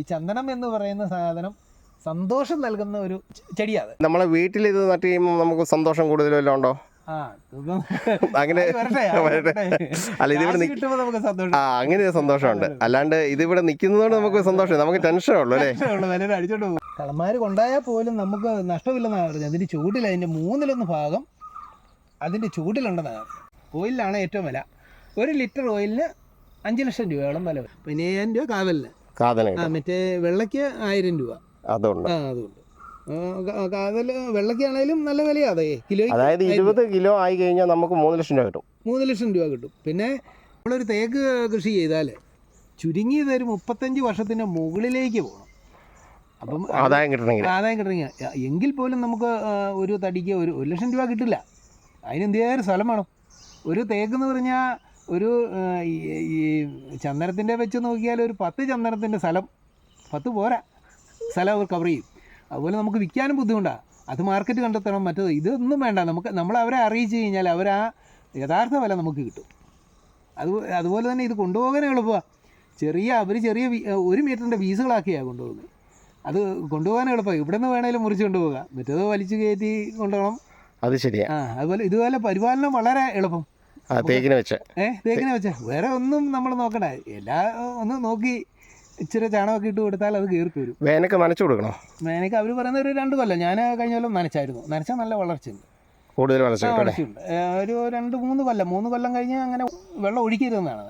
ഈ ചന്ദനം എന്ന് പറയുന്ന സാധനം സന്തോഷം നൽകുന്ന ഒരു ചെടിയാണ് നമ്മളെ വീട്ടിൽ ഇത് നട്ട് കഴിയുമ്പോൾ നമുക്ക് സന്തോഷം കൂടുതൽ വല്ലതും ഉണ്ടോ? ആ അങ്ങനെ വരട്ടെ. അല്ല ഇതിവിടെ കാശ് നമുക്ക് സന്തോഷം. ആ അങ്ങനെ ഒരു സന്തോഷമുണ്ട്. അല്ലാണ്ട് ഇതിവിടെ നിൽക്കുന്നതുകൊണ്ട് നമുക്ക് സന്തോഷം നമുക്ക് ടെൻഷൻ ഉള്ളൂ അല്ലേ? കളമാര് കൊണ്ടായാൽ പോലും നമുക്ക് നഷ്ടമില്ലെന്നാണ് പറഞ്ഞത്. അതിന്റെ ചൂടിൽ അതിന്റെ മൂന്നിലൊന്ന് ഭാഗം അതിന്റെ ചൂടിലുണ്ടെന്നാണ് ഓയിലാണ് ഏറ്റവും വില. ഒരു ലിറ്റർ ഓയിലിന് അഞ്ച് ലക്ഷം രൂപയോളം വില വരും. പതിനയ്യായിരം രൂപ കാവലിന്. കാതല ആ മറ്റേ വെള്ളയ്ക്ക് ആയിരം രൂപ. അതുണ്ട്. അതുണ്ട്. കാതൽ വെള്ളയ്ക്കാണേലും നല്ല വിലയാ അതേ. കിലോ അതായത് ഇരുപത് കിലോ ആയി കഴിഞ്ഞാൽ നമുക്ക് മൂന്ന് ലക്ഷം രൂപ കിട്ടും. മൂന്ന് ലക്ഷം രൂപ കിട്ടും. പിന്നെ നമ്മളൊരു തേക്ക് കൃഷി ചെയ്താൽ ചുരുങ്ങിയത് ഒരു മുപ്പത്തഞ്ച് വർഷത്തിന് മുകളിലേക്ക് പോകണം. അപ്പം ആദായം കിട്ടണമെങ്കിൽ. ആദായം കിട്ടണമെങ്കിൽ. എങ്കിൽ പോലും നമുക്ക് ഒരു തടിക്ക് ഒരു ഒരു ലക്ഷം രൂപ കിട്ടില്ല. അതിന് എന്തിയാലും സ്ഥലം വേണം. ഒരു തേക്ക് എന്ന് പറഞ്ഞാൽ ഒരു ഈ ചന്ദനത്തിന്റെ വെച്ച് നോക്കിയാൽ ഒരു പത്ത് ചന്ദനത്തിന്റെ സ്ഥലം. പത്ത് പോരാ. സ്ഥലം അവർ കവർ ചെയ്യും. അതുപോലെ നമുക്ക് വിൽക്കാനും ബുദ്ധിമുട്ടാണ് അത് മാർക്കറ്റ് കണ്ടെത്തണം. മറ്റത് ഇതൊന്നും വേണ്ട. നമുക്ക് നമ്മൾ അവരെ അറിയിച്ചു കഴിഞ്ഞാൽ അവർ ആ യഥാർത്ഥ വില നമുക്ക് കിട്ടും. അത് അതുപോലെ തന്നെ ഇത് കൊണ്ടുപോകാൻ എളുപ്പമാണ് ചെറിയ അവർ ചെറിയ ഒരു മീറ്ററിന്റെ പീസുകളാക്കിയാണ് കൊണ്ടുപോകുന്നത്. അത് കൊണ്ടുപോകാനേ എളുപ്പമാണ് ഇവിടെ നിന്ന് വേണേലും മുറിച്ച് കൊണ്ടുപോകാം. മറ്റേത് വലിച്ചു കയറ്റി കൊണ്ടുപോകണം അത് ശരിയാണ് ആ അതുപോലെ ഇതുപോലെ പരിപാലനം വളരെ എളുപ്പം. തേക്കിന് വെച്ച്. ഏ തേക്കിനെ വെച്ച. വേറെ ഒന്നും നമ്മൾ നോക്കണ്ട. എല്ലാ ഒന്ന് നോക്കി ഇച്ചിരി ചാണകമൊക്കെ ഇട്ട് കൊടുത്താൽ അത് കയറി വരും വേനൊക്കെ നനച്ചു കൊടുക്കണോ? വേനൊക്കെ അവർ പറയുന്ന ഒരു രണ്ട് കൊല്ലം. ഞാൻ കഴിഞ്ഞ കൊല്ലം നനച്ചായിരുന്നു. നനച്ചാൽ നല്ല വളർച്ചയുണ്ട്. കൂടുതൽ വളർച്ചയുണ്ട് ഒരു രണ്ട് മൂന്ന് കൊല്ലം. മൂന്ന് കൊല്ലം കഴിഞ്ഞ് അങ്ങനെ വെള്ളം ഒഴിക്കരുതെന്നാണ്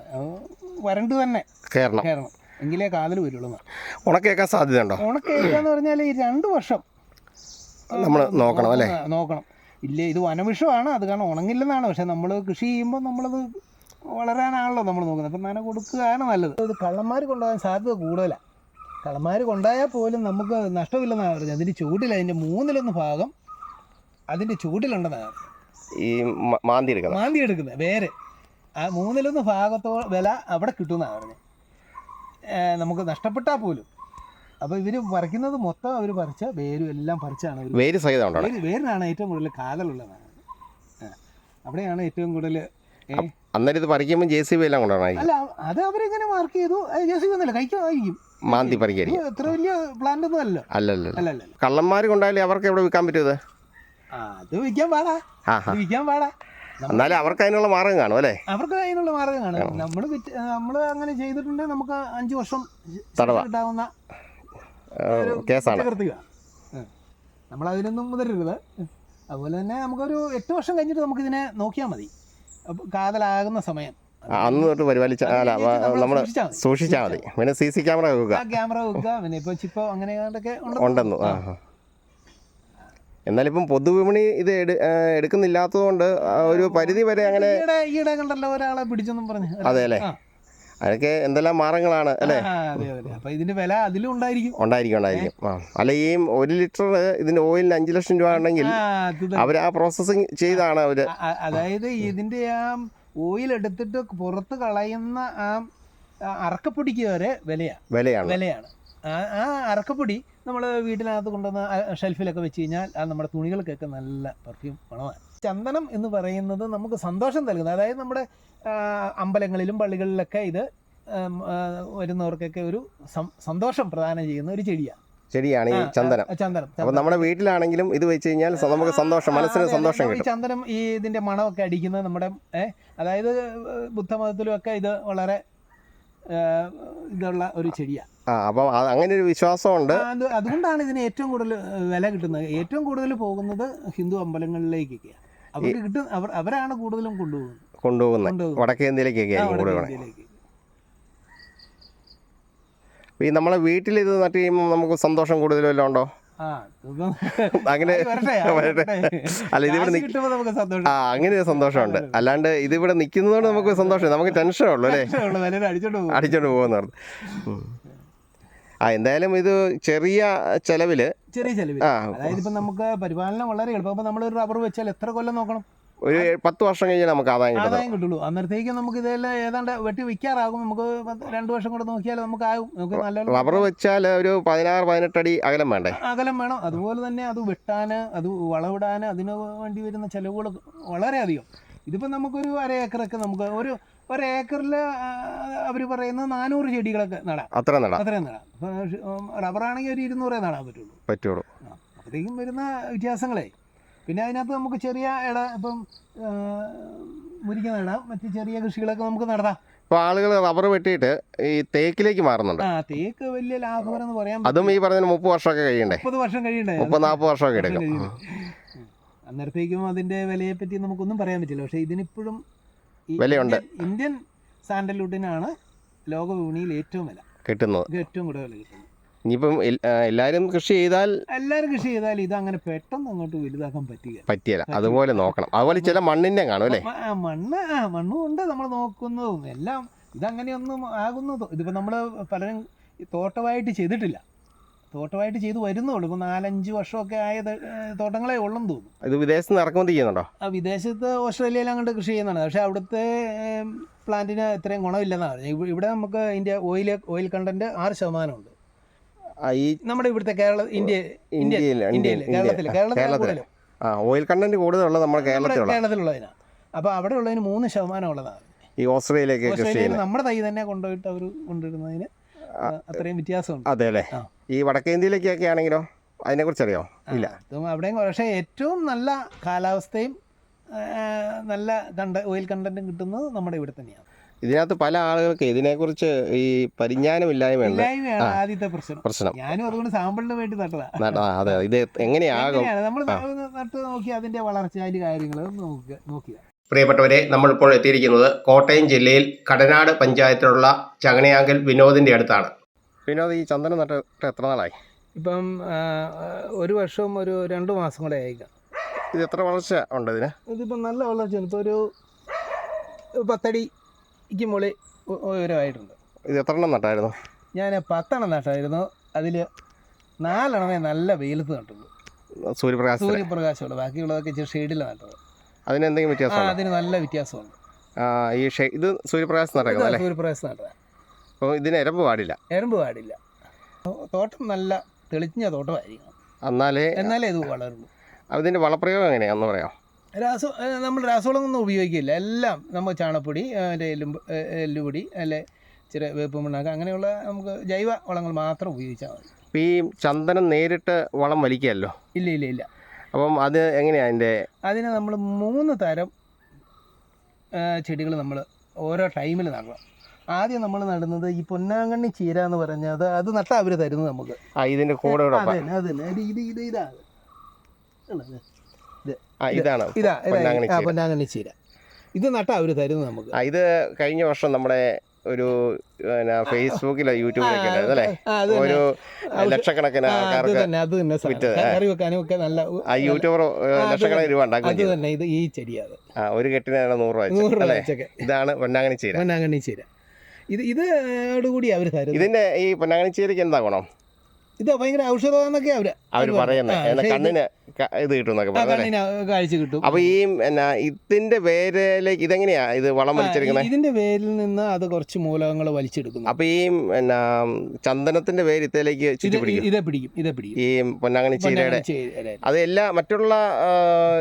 വരണ്ട് തന്നെ. കേരളം കേരളം എങ്കിലേ കാതൽ വരുള്ളൂ ഉണക്കേക്കാൻ സാധ്യത ഉണ്ടോ ഉണക്കേക്കാന്ന് പറഞ്ഞാൽ ഈ രണ്ട് വർഷം നമ്മൾ നോക്കണം അല്ലേ? നോക്കണം. ഇല്ല ഇത് വനവിഷമാണ്. അത് കാരണം ഉണങ്ങില്ലെന്നാണ്. പക്ഷെ നമ്മൾ കൃഷി ചെയ്യുമ്പോൾ നമ്മളത് വളരാനാണല്ലോ നമ്മൾ നോക്കുന്നത്. അപ്പം നന കൊടുക്കുകയാണ് നല്ലത്. ഇത് കള്ളന്മാർ കൊണ്ടുപോകാൻ സാധ്യത കൂടുതലാണ് കള്ളന്മാർ കൊണ്ടായാൽ പോലും നമുക്ക് നഷ്ടമില്ലെന്നാണ് പറഞ്ഞത്. അതിന്റെ ചൂടിൽ അതിന്റെ മൂന്നിലൊന്ന് ഭാഗം അതിന്റെ ചൂടിലുണ്ടെന്നാണ് പറഞ്ഞത്. ഈ മാന്തി എടുക്കുന്നത് മാന്തി എടുക്കുന്നത് വേറെ ആ മൂന്നിലൊന്ന് ഭാഗത്തോ വില അവിടെ കിട്ടുമെന്നാണ് പറഞ്ഞത്. നമുക്ക് നഷ്ടപ്പെട്ടാൽ പോലും. അപ്പോൾ ഇവർ പറിക്കുന്നത് മൊത്തം അവർ പറിച്ച വേരും എല്ലാം പറിച്ചാണ് വേര് സഹിതം വേര് വേരിനാണ് ഏറ്റവും കൂടുതൽ കാതലുള്ളതാണ് അവിടെയാണ് ഏറ്റവും കൂടുതൽ അന്നേരം ഇത് പറിക്കുമ്പോൾ ജെ സി ബി എല്ലാം കൊണ്ടുപോകണം അല്ല അത് അവരിങ്ങനെ മാർക്ക് ചെയ്തു. ജെ സി ഒന്നുമില്ല കഴിക്കാമായിരിക്കും മാന്തി പറിക്കായിരിക്കും. എത്ര വലിയ പ്ലാന്റ് ഒന്നും അല്ലല്ലോ അല്ലല്ലോ അല്ല. അല്ല അല്ല കള്ളന്മാർ കൊണ്ടായാലും അവർക്ക് എവിടെ വിൽക്കാൻ പറ്റും അത് വിൽക്കാൻ പാടാ. വിൽക്കാൻ പാടാ. എന്നാലും അവർക്ക് അതിനുള്ള മാർഗം കാണും അല്ലേ? അവർക്ക് അതിനുള്ള മാർഗം കാണും. നമ്മൾ നമ്മൾ അങ്ങനെ ചെയ്തിട്ടുണ്ടെങ്കിൽ നമുക്ക് അഞ്ച് വർഷം തടവാ. കിട്ടാവുന്ന കേസാണ്. നമ്മൾ അതിനൊന്നും മുതലരുത്. അതുപോലെ തന്നെ നമുക്കൊരു എട്ട് വർഷം കഴിഞ്ഞിട്ട് നമുക്കിതിനെ നോക്കിയാൽ മതി. കാതലാകുന്ന സമയം. അന്ന് തൊട്ട് പരിപാലിച്ച അല്ല നമ്മൾ സൂക്ഷിച്ചാൽ മതി. പിന്നെ സി സി ക്യാമറ വെക്കുക. ക്യാമറ വെക്കുക. പിന്നെ ഇപ്പോൾ ചിപ്പോ അങ്ങനെ ഉണ്ടെന്നു ആ. എന്നാലിപ്പം പൊതുവിപണി ഇത് എടുക്കുന്നില്ലാത്തതുകൊണ്ട് ഒരു പരിധി വരെ അങ്ങനെ ഈയിടെ കണ്ടല്ലോ ഒരാളെ പിടിച്ചെന്നും പറഞ്ഞു. അതെ അല്ലേ. അതൊക്കെ എന്തെല്ലാം മാറങ്ങളാണ് അല്ലേ? അപ്പൊ ഇതിന്റെ വില അതിലും ഉണ്ടായിരിക്കും. ഉണ്ടായിരിക്കും ഉണ്ടായിരിക്കും. ആ. അല്ല ഈ ഒരു ലിറ്റർ ഇതിന്റെ ഓയിലിന് അഞ്ചു ലക്ഷം രൂപ ഉണ്ടെങ്കിൽ അവർ ആ പ്രോസസ്സിങ് ചെയ്താണ് അവർ അ- അ- അതായത് ഇതിന്റെ ആ ഓയിൽ എടുത്തിട്ട് പുറത്ത് കളയുന്ന ആ ആ അറക്കപ്പൊടിക്ക് വരെ വിലയാണ് വിലയാണ്. വിലയാണ്. ആ അറക്കപ്പൊടി നമ്മൾ വീട്ടിനകത്ത് കൊണ്ടുവന്ന് ഷെൽഫിലൊക്കെ വെച്ച് കഴിഞ്ഞാൽ അത് നമ്മുടെ തുണികൾക്കൊക്കെ നല്ല പെർഫ്യൂം മണമാണ് ചന്ദനം എന്ന് പറയുന്നത് നമുക്ക് സന്തോഷം നൽകുന്നത് അതായത് നമ്മുടെ അമ്പലങ്ങളിലും പള്ളികളിലൊക്കെ ഇത് വരുന്നവർക്കൊക്കെ ഒരു സന്തോഷം പ്രദാനം ചെയ്യുന്ന ഒരു ചെടിയാണ്. ചെടിയാണ് ഈ ചന്ദനം. ചന്ദനം. അപ്പൊ നമ്മുടെ വീട്ടിലാണെങ്കിലും ഇത് വെച്ച് കഴിഞ്ഞാൽ നമുക്ക് സന്തോഷം മനസ്സിന് സന്തോഷം കിട്ടും. ചന്ദനം ഈ ഇതിന്റെ മണമൊക്കെ അടിക്കുന്നത് നമ്മുടെ ഏഹ് അതായത് ബുദ്ധമതത്തിലും ഒക്കെ ഇത് വളരെ ഇതുള്ള ഒരു ചെടിയാണ് അപ്പം അങ്ങനെ ഒരു വിശ്വാസമുണ്ട്. അത് അതുകൊണ്ടാണ് ഇതിന് ഏറ്റവും കൂടുതൽ വില കിട്ടുന്നത്. ഏറ്റവും കൂടുതൽ പോകുന്നത് ഹിന്ദു അമ്പലങ്ങളിലേക്കൊക്കെയാണ് അവർക്ക് കിട്ടും അവർ അവരാണ് കൂടുതലും കൊണ്ടുപോകുന്നത്. കൊണ്ടുപോകുന്നത്. കൊണ്ടുപോകുന്നത്. വടക്കേ ഇന്ത്യയിലേക്കൊക്കെ ആയിരിക്കും കൂടുതൽ ഇന്ത്യയിലേക്ക്. ഈ നമ്മളെ വീട്ടിൽ ഇത് നട്ട് കഴിയുമ്പോൾ നമുക്ക് സന്തോഷം കൂടുതൽ വല്ലതും ഉണ്ടോ? അങ്ങനെ. അല്ല ഇതിവിടെ ആ അങ്ങനെ ഒരു സന്തോഷമുണ്ട്. അല്ലാണ്ട് ഇതിവിടെ നിൽക്കുന്നതുകൊണ്ട് നമുക്ക് സന്തോഷം നമുക്ക് ടെൻഷൻ ഉള്ളു അല്ലേ അടിച്ചോണ്ട് പോകുന്ന ആ എന്തായാലും ഇത് ചെറിയ ചെലവിൽ ചെറിയ ചെലവിൽ ആ അതായത് ഇപ്പൊ നമുക്ക് പരിപാലനം വളരെ എളുപ്പം. നമ്മൾ നമ്മളൊരു റബ്ബർ വെച്ചാൽ എത്ര കൊല്ലം നോക്കണം? ഒരു പത്ത് വർഷം കഴിഞ്ഞാൽ നമുക്ക് ആദായം ആദായം കിട്ടുള്ളൂ. അന്നേരത്തേക്ക് നമുക്ക് ഇതെല്ലാം ഏതാണ്ട് വെട്ടി വിൽക്കാറാകും. നമുക്ക് രണ്ട് വർഷം കൂടെ നോക്കിയാൽ നമുക്ക് ആകും. നമുക്ക് നല്ല റബ്ബർ വെച്ചാൽ ഒരു പതിനാറ് പതിനെട്ടടി അകലം വേണ്ടേ? അകലം വേണം. അതുപോലെ തന്നെ അത് വെട്ടാൻ അത് വളവിടാൻ അതിന് വേണ്ടി വരുന്ന ചിലവുകൾ വളരെ അധികം ഇതിപ്പോൾ നമുക്കൊരു അര ഏക്കറൊക്കെ നമുക്ക് ഒരു ഒരു ഏക്കറിൽ അവർ പറയുന്നത് നാനൂറ് ചെടികളൊക്കെ നടാം. അത്ര നടാം. അത്രയും നടാം. റബ്ബറാണെങ്കിൽ ഒരു ഇരുന്നൂറേ നടാൻ പറ്റുള്ളൂ. പറ്റുള്ളൂ. അപ്പോഴത്തേക്കും വരുന്ന വ്യത്യാസങ്ങളെ. പിന്നെ അതിനകത്ത് നമുക്ക് ചെറിയ ഇട ഇപ്പം മുരിക്ക നടാം മറ്റ് ചെറിയ കൃഷികളൊക്കെ നമുക്ക് നടത്താം. ഇപ്പോൾ ആളുകൾ റബ്ബർ വെട്ടിയിട്ട് ഈ തേക്കിലേക്ക് മാറുന്നുണ്ട്. ആ തേക്ക് വലിയ ലാഭകരം എന്ന് പറയാൻ അതും ഈ പറഞ്ഞ മുപ്പത് വർഷമൊക്കെ കഴിയണ്ടേ? മുപ്പത് വർഷം കഴിയണ്ടേ? മുപ്പത് നാൽപ്പത് വർഷമൊക്കെ വർഷം എടുക്കും. അന്നേരത്തേക്കും അതിന്റെ വിലയെ പറ്റി നമുക്കൊന്നും പറയാൻ പറ്റില്ല. പക്ഷേ ഇതിനിപ്പോഴും വിലയുണ്ട്. ഇന്ത്യൻ- സാൻഡൽവുഡിനാണ് ലോക വിപണിയിൽ ഏറ്റവും വില. കിട്ടുന്നത്. ഏറ്റവും കൂടുതൽ വില കിട്ടുന്നത്. ഇനിയിപ്പം എല്ലാരും എല്ലാവരും കൃഷി ചെയ്താൽ എല്ലാവരും കൃഷി ചെയ്താൽ ഇത് അങ്ങനെ പെട്ടെന്ന് അങ്ങോട്ട് വലുതാക്കാൻ പറ്റില്ല. പറ്റിയല്ല. അതുപോലെ നോക്കണം. അതുപോലെ ചില മണ്ണിന്റെ കാണും അല്ലേ? മണ്ണ് മണ്ണും ഉണ്ട് നമ്മൾ നോക്കുന്നതും. എല്ലാം ഇതങ്ങനെയൊന്നും ആകുന്നതും ഇതിപ്പോൾ നമ്മൾ പലരും തോട്ടമായിട്ട് ചെയ്തിട്ടില്ല. തോട്ടമായിട്ട് ചെയ്ത് വരുന്നുള്ളൂ. ഇപ്പൊ നാലഞ്ച് വർഷമൊക്കെ ആയ തോട്ടങ്ങളെ ഉള്ളെന്ന് തോന്നുന്നു. ഇത് വിദേശത്ത് നിന്ന് ഇറക്കുമതി ചെയ്യുന്നുണ്ടോ ആ വിദേശത്ത് ഓസ്ട്രേലിയയിൽ അങ്ങോട്ട് കൃഷി ചെയ്യുന്നതാണ് പക്ഷേ അവിടുത്തെ പ്ലാന്റിന് ഇത്രയും ഗുണമില്ലെന്നാണ്. ഇവിടെ നമുക്ക് അതിന്റെ ഓയിൽ ഓയിൽ കണ്ടന്റ് ആറ് ശതമാനമുണ്ട്. ആ, ഈ നമ്മുടെ ഇവിടുത്തെ കേരള ഇന്ത്യ ഇന്ത്യയിൽ ഇന്ത്യയിൽ കേരളത്തിൽ ആ ഓയിൽ കണ്ടന്റ് കൂടുതലുള്ളത് നമ്മുടെ കേരളത്തിലുള്ള. കേരളത്തിലുള്ളതിനാണ് അപ്പോൾ അവിടെ ഉള്ളതിന് മൂന്ന് ശതമാനം ഉള്ളതാണ് ഈ ഓസ്ട്രേലിയയിലേക്ക് നമ്മുടെ തൈ തന്നെ കൊണ്ടുപോയിട്ട് അവർ കൊണ്ടിടുന്നതിന് അത്രയും വ്യത്യാസമുണ്ട്. അതെ അല്ലേ? ഈ വടക്കേ ഇന്ത്യയിലേക്കൊക്കെ ആണെങ്കിലോ? അതിനെക്കുറിച്ച് അറിയോ ഇല്ല. അവിടെയും പക്ഷേ ഏറ്റവും നല്ല കാലാവസ്ഥയും നല്ല കണ്ട ഓയിൽ കണ്ടന്റും കിട്ടുന്നത് നമ്മുടെ ഇവിടെ തന്നെയാണ്. ഇതിനകത്ത് പല ആളുകൾക്ക് ഇതിനെക്കുറിച്ച് ഈ പരിജ്ഞാനമില്ലായ്മയുണ്ട്. ആദ്യത്തെ പ്രശ്നം. പ്രശ്നം. ഞാനും അതുകൊണ്ട് സാമ്പിളിന് വേണ്ടി നട്ടതാ. അതെ ഇത് എങ്ങനെയാകും? നമ്മൾ നട്ട് നോക്കി അതിന്റെ വളർച്ച അതിന്റെ കാര്യങ്ങൾ നോക്കുക നോക്കിയ പ്രിയപ്പെട്ടവരെ നമ്മളിപ്പോൾ എത്തിയിരിക്കുന്നത് കോട്ടയം ജില്ലയിൽ കടനാട് പഞ്ചായത്തിലുള്ള ചങ്ങനയാങ്കൽ വിനോദിന്റെ അടുത്താണ്. വിനോദ് ഈ ചന്ദനം നട്ടിട്ട് എത്ര നാളായി? ഇപ്പം ഒരു വർഷവും ഒരു രണ്ട് മാസം കൂടെ ആയിക്കാം ഇത് എത്ര വളർച്ച ഉണ്ട് ഇതിന്? ഇതിപ്പം നല്ല വളർച്ചയാണ്. ഇപ്പോൾ ഒരു പത്തടിക്ക് മുകളിൽ ഉ- ഉയരമായിട്ടുണ്ട് ഇത് എത്ര എണ്ണം നട്ടായിരുന്നു? ഞാൻ പത്തെണ്ണം നട്ടായിരുന്നു. അതിൽ നാലെണ്ണമേ നല്ല വെയിലത്ത് നട്ടുള്ളൂ. സൂര്യപ്രകാശം സൂര്യപ്രകാശമുള്ളൂ ബാക്കിയുള്ളതൊക്കെ ഇച്ചിരി ഷെയ്ഡിൽ നട്ടത്. അതിന് എന്തെങ്കിലും ആ അതിന് നല്ല വ്യത്യാസമുണ്ട്. ഈ ഇത് സൂര്യപ്രകാശം നടക്കുന്നത് അല്ലേ സൂര്യപ്രകാശം നട്ടത്. അപ്പോൾ ഇതിന് എരമ്പ് പാടില്ല. എരമ്പ് പാടില്ല. തോട്ടം നല്ല തെളിഞ്ഞ തോട്ടമായിരിക്കണം. എന്നാലേ എന്നാലേ ഇത് വളരുള്ളൂ. അതിന്റെ വളപ്രയോഗം എങ്ങനെയാണെന്ന് പറയാം രാസ നമ്മൾ രാസവളമൊന്നും ഉപയോഗിക്കില്ല. എല്ലാം നമ്മൾ ചാണപ്പൊടി അതിന്റെ എല്ലുമ്പ് എല്ലുപൊടി അല്ലെ ചെറിയ വേപ്പ് മണ്ണാക്ക അങ്ങനെയുള്ള നമുക്ക് ജൈവ വളങ്ങൾ മാത്രം ഉപയോഗിച്ചാൽ മതി. ഈ ചന്ദനം നേരിട്ട് വളം വലിക്കുകയല്ലോ? ഇല്ല ഇല്ല ഇല്ല. അപ്പം അത് എങ്ങനെയാണ് അതിന്റെ? അതിന് നമ്മൾ മൂന്ന് തരം ചെടികൾ നമ്മൾ ഓരോ ടൈമിൽ നടണം. ആദ്യം നമ്മൾ നടുന്നത് ഈ പൊന്നാങ്കണ്ണി ചീര എന്ന് പറഞ്ഞത് അത് നട്ടാൽ അവർ തരുന്നത് നമുക്ക്. ആ ഇതിന്റെ കൂടെ അതെ അതെ അത് തന്നെ ഇത് ഇത് ഇത് ഇതാണ്. ഇതാണ്. ഇതാ പൊന്നാങ്കണ്ണി ചീര. ഇത് നട്ടാ അവർ തരുന്നത് നമുക്ക്. ഇത് കഴിഞ്ഞ വർഷം നമ്മുടെ ഒരു പിന്നെ ഫേസ്ബുക്കിലോ യൂട്യൂബിലൊക്കെ അല്ലേ. ഒരു ലക്ഷക്കണക്കിന് കറി വെക്കാനും ഒക്കെ നല്ല യൂട്യൂബർ ലക്ഷക്കണക്കിന് രൂപ അത് തന്നെ ഇത് ഈ ചെടിയാണ് ഒരു കെട്ടിനാണ് നൂറ് രൂപ ഇതാണ് പൊന്നാങ്ങണി ചീര. പൊന്നാങ്കണ്ണി ചീര. ഇത് ഇതോടുകൂടി കൂടി അവർ തരും ഇതിന്റെ ഈ പൊന്നാങ്ങണി ചീരയ്ക്ക് എന്താ ഗുണം? ഇത് ഭയങ്കര ഔഷധമെന്നൊക്കെ അവർ അവർ പറയുന്നത് കണ്ണിന് ഇത് കിട്ടും കാഴ്ച കിട്ടും. അപ്പൊ ഈ എന്നാ ഇതിന്റെ വേരിലേക്ക് ഇതെങ്ങനെയാ ഇത് വളം വലിച്ചെടുക്കുന്നത് ഇതിന്റെ വേരിൽ നിന്ന് അത് കുറച്ച് മൂലകങ്ങൾ വലിച്ചെടുക്കുന്നു. അപ്പൊ ഈ എന്നാ ചന്ദനത്തിന്റെ വേര് ഇത് പിടിക്കും ഇതെ പിടിക്കും ഇതെ പിടിക്കും. ഈ പൊന്നാങ്ങണി ചീരയുടെ അത് എല്ലാ മറ്റുള്ള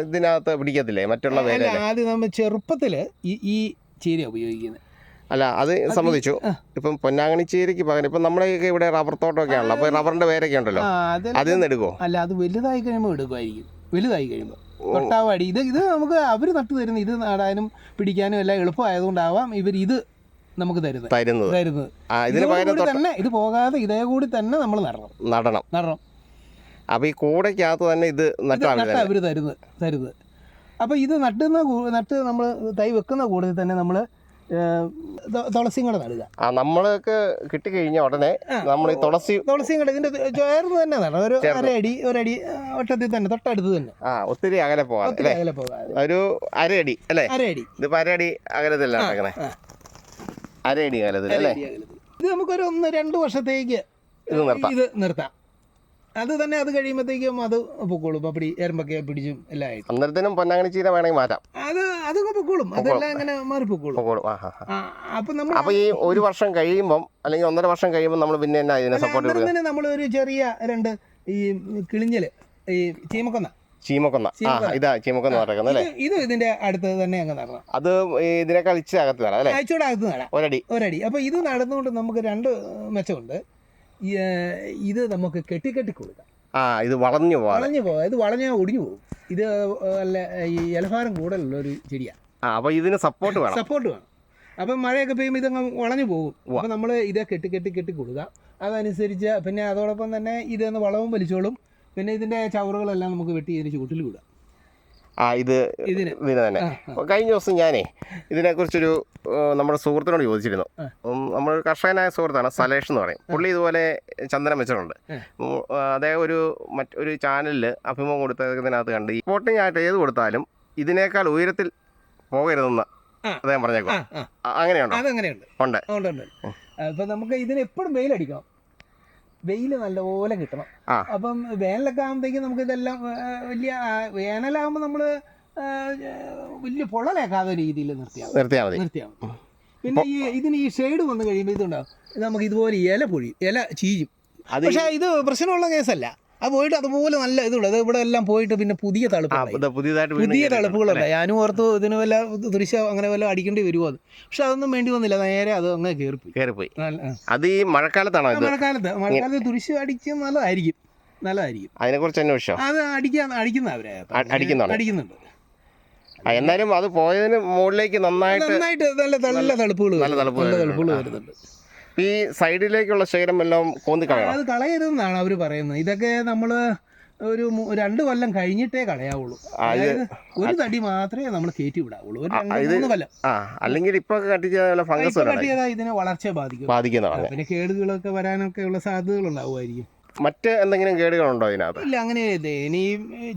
ഇതിനകത്ത് പിടിക്കത്തില്ലേ? മറ്റുള്ള വേര് ആദ്യം നമ്മൾ ചെറുപ്പത്തിൽ ഈ ഈ ചീര ഉപയോഗിക്കുന്നത്. അല്ല അത് സമ്മതിച്ചു. ഇപ്പം പൊന്നാങ്ങണി ചീരയ്ക്ക് പകരം ഇപ്പം നമ്മളെയൊക്കെ ഇവിടെ റബ്ബർ തോട്ടമൊക്കെ ആണല്ലോ അപ്പോൾ റബ്ബറിന്റെ വേരൊക്കെ ഉണ്ടല്ലോ. അതിൽ നിന്ന് എടുക്കുമോ അല്ല അത് വലുതായി കഴിയുമ്പോൾ എടുക്കുമായിരിക്കും വലുതായി കഴിയുമ്പോൾ തൊട്ടാവാടി ഇത് ഇത് നമുക്ക് അവർ നട്ടു തരുന്ന ഇത് നടാനും പിടിക്കാനും എല്ലാം എളുപ്പമായതുകൊണ്ടാവാം ഇവർ ഇത് നമുക്ക് തരുന്നത്. തരുന്നത്. തരുന്നത്. കൂടി തന്നെ ഇത് പോകാതെ ഇതേ കൂടി തന്നെ നമ്മൾ നടണം. നടണം. നടണം. അപ്പോൾ ഈ കൂടയ്ക്കകത്ത് തന്നെ ഇത് നട്ടാണ് അവർ തരുന്നത് തരുന്നത്. അപ്പോൾ ഇത് നട്ടുന്ന നട്ട് നമ്മൾ തൈ വെക്കുന്ന കൂടുതൽ തന്നെ നമ്മൾ തുളസിയും കൂടെ നടുക. ആ നമ്മൾക്ക് കിട്ടിക്കഴിഞ്ഞ ഉടനെ നമ്മൾ ഈ തുളസി തുളസിയും കൂടെ ഇതിന്റെ ചേർന്ന് തന്നെ നടണം ഒരു. അരയടി ഒരടി വട്ടത്തിൽ തന്നെ തൊട്ടടുത്ത് തന്നെ. ആ ഒത്തിരി അകലെ പോകാതെ അകലെ പോകാതെ. ഒരു അരയടി അല്ലേ? അരയടി. ഇതിപ്പോ അരയടി അകലത്തില്ല നടക്കണേ. അരയടി അകലത്തിൽ അല്ലേ. ഇത് നമുക്കൊരു ഒന്ന് രണ്ട് വർഷത്തേക്ക് ഇത് നിർത്താം. ഇത് നിർത്താം. അത് തന്നെ അത് കഴിയുമ്പോഴത്തേക്കും അത് പൊക്കോളും. പപ്പടി എരമ്പൊക്കെ പിടിച്ചും എല്ലാം അന്നേരത്തിനും പൊന്നാങ്ങണി ചീര വേണമെങ്കിൽ മാറ്റാം. അത് അതൊക്കെ പൊക്കോളും. അതെല്ലാം അങ്ങനെ മാറി പൊക്കോളും. പൊക്കോളും ആ ആ ആ. ആ, അപ്പൊ നമ്മൾ അപ്പോൾ ഈ ഒരു വർഷം കഴിയുമ്പോൾ അല്ലെങ്കിൽ ഒന്നര വർഷം കഴിയുമ്പോൾ നമ്മൾ പിന്നെ എന്നാ ഇതിനെ സപ്പോർട്ട് തന്നെ നമ്മൾ ഒരു ചെറിയ രണ്ട് ഈ കിളിഞ്ഞൽ ഈ ചീമക്കൊന്ന. ചീമക്കൊന്ന. ആ ഇതാ ചീമക്കൊന്ന നടക്കുന്നത് അല്ലേ? ഇത് ഇത് ഇതിന്റെ അടുത്ത് തന്നെ അങ്ങ് നടണം. അത് ഇതിനേക്കാൾ ഇച്ചിരി അകത്ത് നടാം അല്ലേ? ആഴ്ചയുടെ അകത്ത് നടാം. ഒരടി. ഒരടി. അപ്പോൾ ഇത് നടന്നുകൊണ്ട് നമുക്ക് രണ്ട് മെച്ചമുണ്ട്. ഇത് നമുക്ക് കെട്ടി കെട്ടി കൊടുക്കാം. ആ ഇത് വളഞ്ഞു വളഞ്ഞു പോകാം ഇത് വളഞ്ഞാൽ ഒടിഞ്ഞു പോകും. ഇത് അല്ല ഈ ഇലഭാരം കൂടുതലുള്ള ഒരു ചെടിയാണ് ആ അപ്പോൾ ഇതിന് സപ്പോർട്ട് വേണം. സപ്പോർട്ട് വേണം. അപ്പം മഴയൊക്കെ പെയ്യുമ്പോൾ ഇതങ്ങ് വളഞ്ഞു പോകും. അപ്പോൾ അപ്പം നമ്മൾ ഇത് കെട്ടി കെട്ടി കെട്ടി കൊടുക്കുക. അതനുസരിച്ച് പിന്നെ അതോടൊപ്പം തന്നെ ഇതൊന്ന് വളവും വലിച്ചോളും. പിന്നെ ഇതിന്റെ ചവറുകളെല്ലാം നമുക്ക് വെട്ടി ഇതിന് ചൂട്ടിൽ വിടാം ആ ഇത് ഇതിന്. തന്നെ. കഴിഞ്ഞ ദിവസം ഞാനേ ഇതിനെക്കുറിച്ചൊരു നമ്മുടെ സുഹൃത്തിനോട് ചോദിച്ചിരുന്നു. നമ്മൾ കർഷകനായ സുഹൃത്താണ് സലേഷ് എന്ന് പറയും. പുള്ളി ഇതുപോലെ ചന്ദനം വെച്ചിട്ടുണ്ട്. അദ്ദേഹം ഒരു മറ്റൊരു ചാനലിൽ അഭിമുഖം കൊടുത്തതിനകത്ത് കണ്ട് ഈ ആയിട്ട് ഏത് കൊടുത്താലും ഇതിനേക്കാൾ ഉയരത്തിൽ പോകരുതെന്ന്. അദ്ദേഹം പറഞ്ഞേക്കും അങ്ങനെയുണ്ടോ? അതങ്ങനെയുണ്ട്. ഉണ്ട്. ഉണ്ട് അപ്പം നമുക്ക് ഇതിന് എപ്പോഴും വെയിലടിക്കണം. വെയിൽ നല്ലപോലെ കിട്ടണം. അപ്പം വേനലൊക്കെ ആകുമ്പോഴത്തേക്കും നമുക്ക് ഇതെല്ലാം വലിയ വേനലാകുമ്പോൾ നമ്മൾ വലിയ പൊള്ളലേക്കാതെ രീതിയിൽ നിർത്തിയാൽ നിർത്തിയാൽ മതി. നിർത്തിയാൽ മതി. പിന്നെ ഈ ഇതിന് ഈ ഷെയ്ഡ് വന്നു കഴിയുമ്പോൾ ഇതുണ്ടാവും ഇത് നമുക്ക് ഇതുപോലെ ഇല പൊഴിയും ഇല ചീയും പക്ഷേ ഇത് പ്രശ്നമുള്ള കേസല്ല അത് പോയിട്ട് അതുപോലെ നല്ല ഇതുള്ളൂ അത് ഇവിടെ എല്ലാം പോയിട്ട് പിന്നെ പുതിയ ആ, തളുപ്പ് പുതിയതായിട്ട് പുതിയ തളുപ്പുകളല്ല? ഞാനും ഓർത്തു ഇതിന് വല്ല ദൃശ്യം അങ്ങനെ വല്ല അടിക്കേണ്ടി വരുമോ അത്? പക്ഷെ അതൊന്നും വേണ്ടി വന്നില്ല. നേരെ അത് അങ്ങനെ കയറിപ്പോയി. അത് ഈ മഴക്കാലത്താണോ മഴക്കാലത്ത്. മഴക്കാലത്ത് ദൃശ്യം അടിച്ച് നല്ലതായിരിക്കും. നല്ലതായിരിക്കും. അതിനെക്കുറിച്ച് അന്വേഷിച്ചോ? അത് അടിക്കാൻ അടിക്കുന്ന അവരെ അടിക്കുന്നുണ്ട്? ആ, എന്നാലും അത് പോയതിന് മുകളിലേക്ക് നന്നായിട്ട് നന്നായിട്ട് നല്ല നല്ല തളുപ്പുകൾ നല്ല തളുപ്പ് നല്ല തളുപ്പുകൾ വരുന്നുണ്ട്. ഈ സൈഡിലേക്കുള്ള ശേഖരം എല്ലാം കോന്തി കളയണം. അത് കളയരുതെന്നാണ് അവർ പറയുന്നത്. ഇതൊക്കെ നമ്മൾ ഒരു രണ്ട് കൊല്ലം കഴിഞ്ഞിട്ടേ കളയാവുള്ളൂ. അതായത് ഒരു തടി മാത്രമേ നമ്മൾ കയറ്റി വിടാവുള്ളൂ. ഒരു രണ്ട് മൂന്ന് കൊല്ലം. അല്ലെങ്കിൽ ഇപ്പൊ ഫംഗസ് ഇതിനെ വളർച്ച ബാധിക്കും. ബാധിക്കുന്നതാണ്. പിന്നെ കേടുകളൊക്കെ വരാനൊക്കെ ഉള്ള സാധ്യതകൾ ഉണ്ടാവുമായിരിക്കും. മറ്റ് എന്തെങ്കിലും കേടുകളുണ്ടോ ഇതിനകത്ത്? ഇല്ല അങ്ങനെ. ഇനി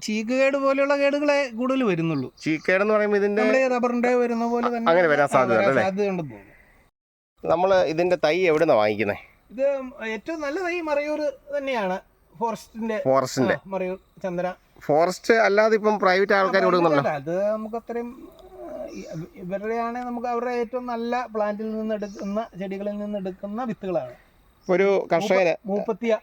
ചീക്ക് കേട് പോലെയുള്ള കേടുകളെ കൂടുതൽ വരുന്നുള്ളൂ. ചീക്കേട് എന്ന് പറയുമ്പോൾ ഇതിന്റെ റബ്ബറിന്റെ വരുന്ന പോലെ തന്നെ അങ്ങനെ വരാൻ ആ, സാധ്യത ഉണ്ടെന്ന് തോന്നുന്നു. നമ്മൾ ഇതിന്റെ തൈ എവിടുന്നാ വാങ്ങിക്കുന്നത് ഇത് ഏറ്റവും നല്ല തൈ മറയൂർ തന്നെയാണ്. ഫോറസ്റ്റിന്റെ ഫോറസ്റ്റിന്റെ. മറയൂർ ചന്ദ്ര. ഫോറസ്റ്റ് അല്ലാതെ ഇപ്പം പ്രൈവറ്റ് ആൾക്കാർ കൊടുക്കുന്നുണ്ടോ അത് നമുക്ക് അത്രയും ഇവരുടെയാണ് നമുക്ക് അവരുടെ ഏറ്റവും നല്ല പ്ലാന്റിൽ നിന്ന് എടുക്കുന്ന ചെടികളിൽ നിന്ന് എടുക്കുന്ന വിത്തുകളാണ്. ഒരു കർഷകന് മൂപ്പത്തിയ.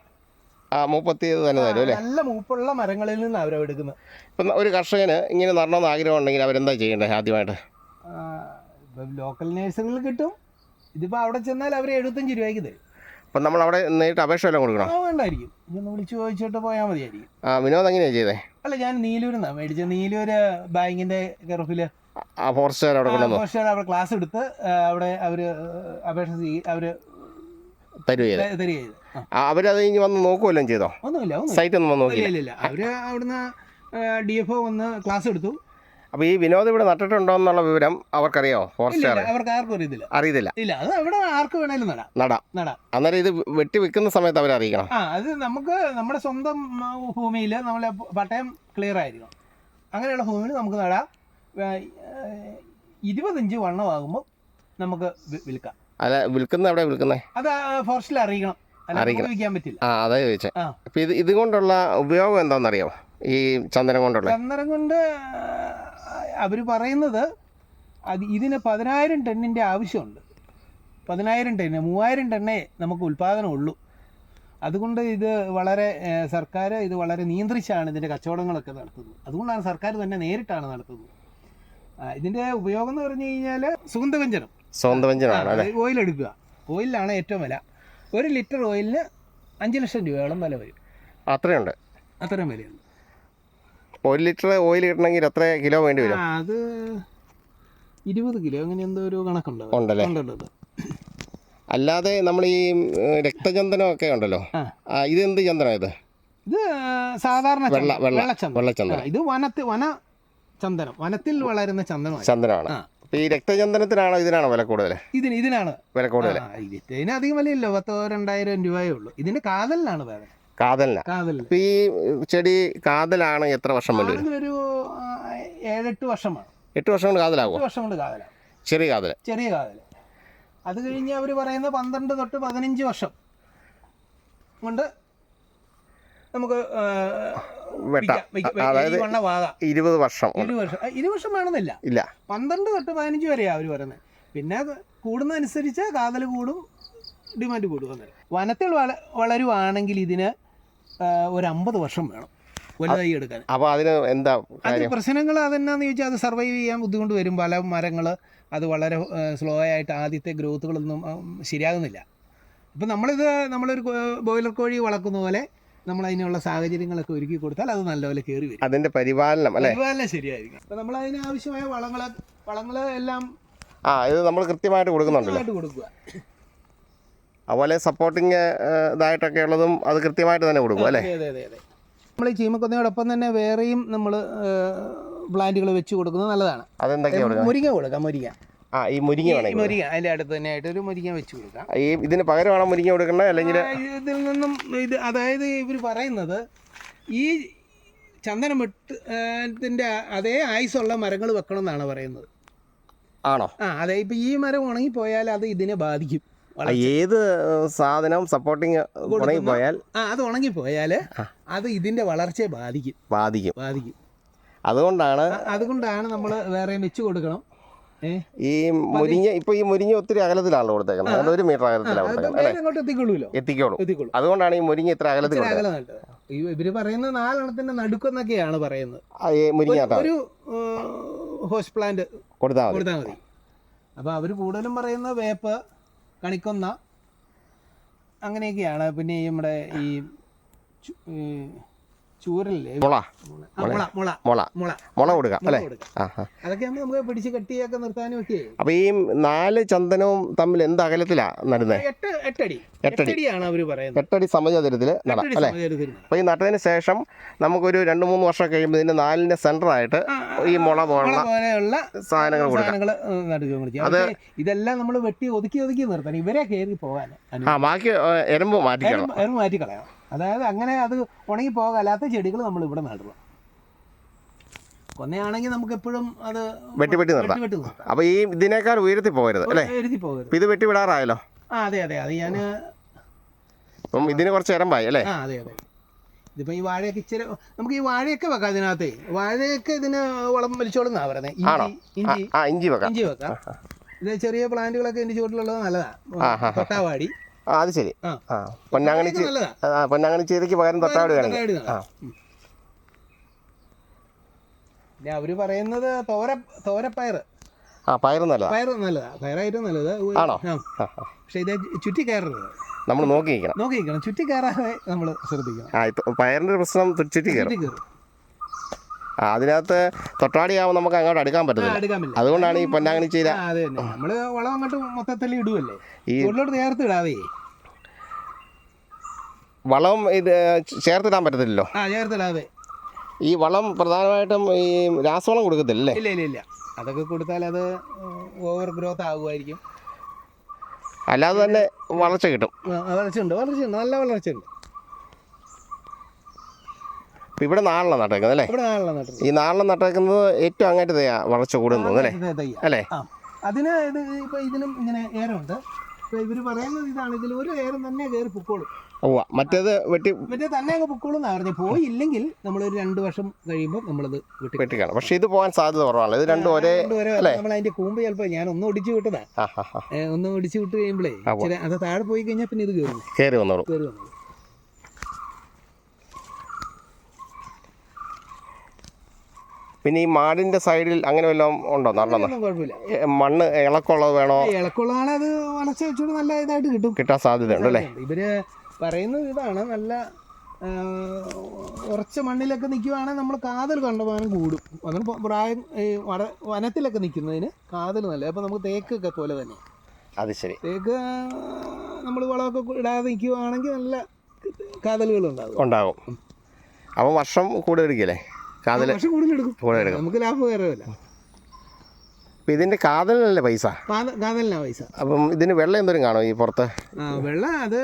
ആ മുപ്പത്തി തന്നെ തരും അല്ലേ? നല്ല മൂപ്പുള്ള മരങ്ങളിൽ നിന്ന് അവരെ എടുക്കുന്നത്. ഇപ്പം ഒരു കർഷകന് ഇങ്ങനെ നടണമെന്ന് ആഗ്രഹം ഉണ്ടെങ്കിൽ അവരെന്താ ചെയ്യേണ്ടത് ആദ്യമായിട്ട്? ലോക്കൽ നേഴ്സറികൾ കിട്ടും. ഇതിപ്പോ അവിടെ ചെന്നാൽ അവർ എഴുപത്തഞ്ച് രൂപയ്ക്ക് തരും. അപ്പം നമ്മൾ അവിടെ നേരിട്ട് അപേക്ഷ വല്ലതും കൊടുക്കണം? ആ വേണ്ടായിരിക്കും. ഇതൊന്ന് വിളിച്ചു ചോദിച്ചിട്ട് പോയാൽ മതിയായിരിക്കും. ആ വിനോദ് എങ്ങനെയാണ് ചെയ്തേ? അല്ല ഞാൻ നീലൂരിൽ നിന്നാണ് മേടിച്ചത് നീലൂർ ബാങ്കിന്റെ കെറഫിൽ. ആ ഫോറസ്റ്റുകാർ അവിടെ കൊണ്ടുവന്നു? അവിടെ ക്ലാസ് എടുത്ത് അവിടെ അവർ അപേക്ഷ അവർ തരുക തരിക അവരത് കഴിഞ്ഞ് വന്ന് നോക്കുമല്ലോ ചെയ്തോ? ഒന്നുമില്ല സൈറ്റ് ഒന്നും വന്ന് നോക്കിയില്ല? ഇല്ല അവർ അവിടുന്ന് ഡി എഫ് ഒ വന്ന് ക്ലാസ് എടുത്തു. അപ്പോൾ ഈ വിനോദ് ഇവിടെ നട്ടിട്ടുണ്ടോ എന്നുള്ള വിവരം അവർക്കറിയോ? ഫോറസ്റ്റ് ഫോറസ്റ്റുകാർ അവർക്ക് ആർക്കും അറിയത്തില്ല. അറിയത്തില്ല. ഇല്ല അത് അവിടെ ആർക്ക് വേണേലും നടാം. നടാം. നടാം. അന്നേരം ഇത് വെട്ടി വെക്കുന്ന സമയത്ത് അവർ ആ അത് നമുക്ക് നമ്മുടെ സ്വന്തം ഭൂമിയിൽ നമ്മളെ പട്ടയം ക്ലിയർ ആയിരിക്കണം. അങ്ങനെയുള്ള ഭൂമിയിൽ നമുക്ക് നടാം. ഇരുപതഞ്ച് വണ്ണമാകുമ്പോൾ നമുക്ക് വിൽക്കാം. അല്ല വിൽക്കുന്ന എവിടെ വിൽക്കുന്നത് അത് ഫോറസ്റ്റിൽ അറിയിക്കണം. പറ്റില്ല. ആ അതാ ചോദിച്ചേ. അപ്പം ഇത് ഇതുകൊണ്ടുള്ള ഉപയോഗം എന്താണെന്നറിയാമോ ഈ ചന്ദനം കൊണ്ടുള്ള? ചന്ദനം കൊണ്ട് അവർ പറയുന്നത് അത് ഇതിന് പതിനായിരം ടണ്ണിന്റെ ആവശ്യമുണ്ട്. പതിനായിരം ടണ്ണ് മൂവായിരം ടണ്ണേ നമുക്ക് ഉൽപ്പാദനം ഉള്ളൂ അതുകൊണ്ട് ഇത് വളരെ സർക്കാർ ഇത് വളരെ നിയന്ത്രിച്ചാണ് ഇതിന്റെ കച്ചവടങ്ങളൊക്കെ നടത്തുന്നത്. അതുകൊണ്ടാണ് സർക്കാർ തന്നെ നേരിട്ടാണ് നടത്തുന്നത്. ഇതിന്റെ ഉപയോഗം എന്ന് പറഞ്ഞു കഴിഞ്ഞാൽ സുഗന്ധവ്യഞ്ജനം സുഗന്ധവ്യഞ്ജനമാണ് ഓയിൽ എടുക്കുക. ഓയിലാണ് ഏറ്റവും വില. ഒരു ലിറ്റർ ഓയിലിന് അഞ്ച് ലക്ഷം രൂപയോളം വില വരും. അത്രയുണ്ട്. അത്രയും വിലയുണ്ട്. ഒരു ലിറ്റർ ഓയിൽ കിട്ടണമെങ്കിൽ എത്ര കിലോ വേണ്ടി വരും? അത് ഇരുപത് കിലോ. അങ്ങനെ എന്തോ ഒരു കണക്കുണ്ട് ഉണ്ടല്ലേ? ഉണ്ട്, ഉണ്ട്, ഉണ്ട്. അല്ലാതെ നമ്മൾ ഈ രക്തചന്ദനം ഒക്കെ ഉണ്ടല്ലോ. ഇത് എന്ത് ചന്ദനം ഇത്? ഇത് സാധാരണ വെള്ള ചന്ദനം, വെള്ള വെള്ളച്ചന്ദനം. ഇത് വനത്തിൽ വന ചന്ദനം. വനത്തിൽ വളരുന്ന ചന്ദനമാണ്. ചന്ദനമാണ്. ഈ രക്തചന്ദനത്തിനാണോ ഇതിനാണോ വില കൂടുതൽ ഇതിന് ഇതിനാണ്. വില കൂടുതൽ ഇതിന് അധികം വിലയില്ലോ. പത്തോ രണ്ടായിരം രൂപയേ ഉള്ളൂ. ഇതിന്റെ കാതലിനാണ് വേറെ കാതലിന. കാതലിന്. ഇപ്പം ഈ ചെടി കാതലാണ് എത്ര വർഷം വേണ്ടി വരും ഒരു ഏഴെട്ട് വർഷമാണ്. എട്ട് വർഷം കൊണ്ട് കാതലാകുമോ എട്ട് വർഷം കൊണ്ട് കാതലാണ് ചെറിയ കാതൽ ചെറിയ കാതൽ അത് കഴിഞ്ഞ് അവർ പറയുന്ന പന്ത്രണ്ട് തൊട്ട് പതിനഞ്ച് വർഷം കൊണ്ട് നമുക്ക് ആ, വെട്ടാം. വിൽക്കാം, വിൽക്കാം. അതായത് ഈ വണ്ണമാകാം ഇരുപത് വർഷം കൊണ്ട്. ഇരു വർഷം. ആ, ഇരു വർഷം വേണമെന്നില്ല. ഇല്ല. പന്ത്രണ്ട് തൊട്ട് പതിനഞ്ച് വരെയാണ് അവർ പറയുന്നത്. പിന്നെ അത് കൂടുന്നതനുസരിച്ച് കാതൽ കൂടും ഡിമാൻഡ് കൂടും വനത്തിൽ വള വളരുവാണെങ്കിൽ ഇതിന് ഒരു അമ്പത് വർഷം വേണം വലുതായി എടുക്കാൻ. അപ്പോൾ അതിന് എന്താ അത് കാര്യം? പ്രശ്നങ്ങൾ അതെന്നാന്ന് ചോദിച്ചാൽ അത് സർവൈവ് ചെയ്യാൻ ബുദ്ധിമുട്ട് വരും. പല മരങ്ങൾ അത് വളരെ സ്ലോ ആയിട്ട് ആദ്യത്തെ ഗ്രോത്തുകളൊന്നും ശരിയാകുന്നില്ല. ഇപ്പം നമ്മളിത് നമ്മളൊരു ബോയിലർ കോഴി വളർക്കുന്ന പോലെ നമ്മൾ അതിനുള്ള സാഹചര്യങ്ങളൊക്കെ ഒരുക്കി കൊടുത്താൽ അത് നല്ലപോലെ കയറി വരും. അതിന്റെ പരിപാലനം അല്ലേ? പരിപാലനം ശരിയായിരിക്കും. അപ്പം നമ്മൾ അതിന് ആവശ്യമായ വളങ്ങൾ വളങ്ങൾ എല്ലാം ആ ഇത് നമ്മൾ കൃത്യമായിട്ട് കൊടുക്കുന്നുണ്ട് കൃത്യമായിട്ട് കൊടുക്കുക. അതുപോലെ സപ്പോർട്ടിങ് ഇതായിട്ടൊക്കെ ഉള്ളതും അത് കൃത്യമായിട്ട് തന്നെ കൊടുക്കും അല്ലേ? നമ്മൾ ഈ ചീമക്കൊന്നയോടൊപ്പം തന്നെ വേറെയും നമ്മൾ പ്ലാന്റുകൾ വെച്ച് കൊടുക്കുന്നത് നല്ലതാണ്. അതെന്തൊക്കെയാ കൊടുക്കുക? മുരിങ്ങ കൊടുക്കാം മുരിങ്ങ. ആ ഈ മുരിങ്ങ വേണം മുരിങ്ങ അതിന്റെ അടുത്ത് തന്നെ ആയിട്ട് ഒരു മുരിങ്ങ വെച്ച് കൊടുക്കാം. ഈ ഇതിന് പകരമാണ് മുരിങ്ങ കൊടുക്കേണ്ടത് അല്ലെങ്കിൽ ഇതിൽ നിന്നും ഇത് അതായത് ഇവർ പറയുന്നത് ഈ ചന്ദനം വെട്ട് ത്തിന്റെ അതേ ആയുസുള്ള മരങ്ങൾ വെക്കണം എന്നാണ് പറയുന്നത്. ആണോ? ആ അതെ ഇപ്പം ഈ മരം ഉണങ്ങിപ്പോയാൽ അത് ഇതിനെ ബാധിക്കും. ഏത് സാധനം സപ്പോർട്ടിങ് ഉണങ്ങി പോയാൽ അത് ഉണങ്ങി ഉണങ്ങിപ്പോയാൽ അത് ഇതിന്റെ വളർച്ചയെ ബാധിക്കും. ബാധിക്കും. ബാധിക്കും. അതുകൊണ്ടാണ് അതുകൊണ്ടാണ് നമ്മൾ വേറെ വെച്ച് കൊടുക്കണം. ഈ മുരിങ്ങ ഇപ്പൊ ഈ മുരിങ്ങ ഒത്തിരി അകലത്തിലാണല്ലോ കൊടുത്തേക്കുന്നത്. അത് ഒരു മീറ്റർ അകലത്തിലാണ് എത്തിക്കൊള്ളൂല്ലോ എത്തിക്കോളും അതുകൊണ്ടാണ് ഈ മുരിങ്ങ ഇത്ര അകലത്തിൽ ഇവർ പറയുന്നത് നാലെണ്ണത്തിന്റെ നടുക്കെന്നൊക്കെയാണ് പറയുന്നത്. മുരിങ്ങ ഒരു- ഹോസ് പ്ലാന്റ് കൊടുത്താൽ മതി. അപ്പൊ അവർ കൂടുതലും പറയുന്ന വേപ്പ് കണിക്കൊന്ന. അങ്ങനെയൊക്കെയാണ് പിന്നെ നമ്മുടെ ഈ ചൂരല്ലേ മുള. മുള മുള മുള. മുള. മുള കൊടുക്കാം മുള അല്ലേ? അതൊക്കെ നമുക്ക് പിടിച്ച് കെട്ടിയൊക്കെ നിർത്താനും ഒക്കെ അപ്പൊ ഈ നാല് ചന്ദനവും തമ്മിൽ എന്ത് അകലത്തിലാ നടുന്നത് എട്ട് എട്ടടി. എട്ടടി. എട്ടടിയാണ് അവർ പറയുന്നത്. എട്ടടി സമചതുരത്തിൽ നടാം അല്ലേ. അപ്പൊ ഈ നട്ടതിന് ശേഷം നമുക്കൊരു രണ്ട് മൂന്ന് വർഷം കഴിയുമ്പോൾ ഇതിന്റെ നാലിന്റെ സെന്റർ ആയിട്ട് ഈ മുള പോലെയുള്ള സാധനങ്ങൾ സാധനങ്ങൾ നടുക കൊടുക്കുക അത് ഇതെല്ലാം നമ്മൾ വെട്ടി ഒതുക്കി ഒതുക്കി നിർത്തണം. ഇവരെ കയറി പോകാൻ. ആ ബാക്കി എരുമ്പ് എരമ്പ് മാറ്റിക്കണം. എറും മാറ്റി കളയാം അതായത് അങ്ങനെ അത് ഉണങ്ങി പോകാത്ത ചെടികൾ നമ്മൾ ഇവിടെ നടുക. കൊന്നയാണെങ്കിൽ നമുക്ക് എപ്പോഴും അത് വെട്ടി വെട്ടി നിർത്താം. അപ്പൊ ഈ ഇതിനേക്കാൾ ഉയരത്തിൽ പോകരുത് അല്ലേ? പോകരുത്. ഇത് വെട്ടി വിടാറായല്ലോ? ആ അതെ അതെ. അത് ഞാൻ അപ്പം ഇതിന് കുറച്ച് ഇരമ്പായി അല്ലേ? അതെ അതെ. ഇതിപ്പോൾ ഈ വാഴയൊക്കെ ഇച്ചിരി നമുക്ക് ഈ വാഴയൊക്കെ വെക്കാം ഇതിനകത്ത് വാഴയൊക്കെ ഇതിന് വളം വലിച്ചോളുന്നാ പറയുന്നത്? ഇഞ്ചി ഇഞ്ചി വെക്കാം. ഇഞ്ചി വെക്കാം. ഇത് ചെറിയ പ്ലാന്റുകളൊക്കെ ഇതിന്റെ ചുവട്ടിലുള്ളത് നല്ലതാ. തൊട്ടാവാടി. അത് ശരി. ആ. പൊന്നാങ്ങണി പകരം തൊട്ടാവാടി വേണമെങ്കിൽ. ഉം. പിന്നെ അവർ പറയുന്നത് തോര തോരപ്പയർ ആ പയറ് നല്ലതാ. പയർ നല്ലതാ. പയറായിട്ടും നല്ലത്. ആണോ? പക്ഷെ ഇത് ചുറ്റി കയറരുത്. നമ്മൾ നോക്കി നിൽക്കണം നോക്കി നിൽക്കണം ചുറ്റി കയറാതെ നമ്മൾ ശ്രദ്ധിക്കണം. ആ പയറിന്റെ പ്രശ്നം ചുറ്റി കയറും. തൊട്ടാടി ആ അതിനകത്ത് തൊട്ടാടിയാവുമ്പോൾ നമുക്ക് അങ്ങോട്ട് അടുക്കാൻ പറ്റത്തില്ല. പറ്റില്ല. അതുകൊണ്ടാണ് ഈ പൊന്നാങ്ങണി ചീര. നമ്മൾ വളം അങ്ങോട്ട് മൊത്തത്തിൽ ഇടുവല്ലേ? ഈ ചുവട്ടിലോട്ട് ചേർത്ത് ഇടാതെ വളം ഇത് ചേർത്തിടാൻ പറ്റത്തില്ലല്ലോ. ആ ചേർത്ത് ഇടാതെ ഈ വളം പ്രധാനമായിട്ടും ഈ രാസവളം കൊടുക്കത്തില്ലല്ലേ? ഇല്ല ഇല്ല ഇല്ല. അതൊക്കെ കൊടുത്താൽ അത് ഓവർ ഗ്രോത്ത് ആകുമായിരിക്കും അല്ലാതെ തന്നെ വളർച്ച കിട്ടും. വളർച്ചയുണ്ട് വളർച്ചയുണ്ട് നല്ല വളർച്ചയുണ്ട്. ഇവിടെ നാളെ നട്ടേക്കുന്നത് അല്ലേ? ഈ നാളെ നട്ടേക്കുന്നത് ഏറ്റവും അങ്ങോട്ട് തയ്യാ വളർച്ച കൂടുന്നു അല്ലേ? അല്ലേ? അതിന് ഇത് ഇപ്പൊ ഇതിനും ഇങ്ങനെ ഏരമുണ്ട് ഇപ്പൊ ഇവർ പറയുന്നത് ഇതാണ് ഇതിൽ ഒരു ഏരം തന്നെ കയറി പൊക്കോളും. ഉവ്വ. മറ്റേത് വെട്ടി മറ്റേ തന്നെ അങ്ങ് പൊക്കോളും എന്നാ പോയില്ലെങ്കിൽ നമ്മൾ ഒരു രണ്ട് വർഷം കഴിയുമ്പോൾ നമ്മളത് വെട്ടി വെട്ടിക്കാണ് പക്ഷെ ഇത് പോകാൻ സാധ്യത കുറവാണ്. ഇത് രണ്ടും ഒരേ? നമ്മൾ അതിന്റെ കൂമ്പ് ചിലപ്പോൾ ഞാൻ ഒന്ന് ഒടിച്ചു വിട്ടതാ. ഒന്ന് ഒടിച്ചു വിട്ട് കഴിയുമ്പോഴേ അത് താഴെ പോയി കഴിഞ്ഞാൽ പിന്നെ ഇത് കയറും കയറി വന്നോളൂ. കയറി വന്നോളൂ. പിന്നെ ഈ മാടിന്റെ സൈഡിൽ അങ്ങനെ വല്ലതും ഉണ്ടോ? കുഴപ്പമില്ല. മണ്ണ് ഇളക്കമുള്ളത് വേണോ? ഇളക്കുള്ള ആളെ അത് വളർച്ച വെച്ചോട് നല്ല ഇതായിട്ട് കിട്ടും. കിട്ടാൻ സാധ്യതയുണ്ട് അല്ലേ? ഇവർ പറയുന്നത് ഇതാണ്. നല്ല ഉറച്ച മണ്ണിലൊക്കെ നിൽക്കുവാണെങ്കിൽ നമ്മൾ കാതൽ കണ്ടമാനം കൂടും. അങ്ങനെ പ്രായം ഈ വട വനത്തിലൊക്കെ നിൽക്കുന്നതിന് കാതൽ നല്ല അപ്പോൾ നമുക്ക് തേക്കൊക്കെ പോലെ തന്നെ. അത് ശരി. തേക്ക് നമ്മൾ വളമൊക്കെ ഇടാതെ നിൽക്കുവാണെങ്കിൽ നല്ല കാതലുകൾ ഉണ്ടാകും ഉണ്ടാകും അപ്പോൾ വർഷം കൂടുതൽ എടുക്കില്ലേ? കാതൽ വർഷം കൂടുതൽ എടുക്കും. നമുക്ക് ലാഭകരമല്ല. അപ്പം ഇതിന്റെ കാതലിനല്ലേ പൈസ? കാതലിനാ പൈസ. അപ്പം ഇതിന് വെള്ളം എന്തോരം കാണോ ഈ പുറത്ത്? വെള്ളം അത്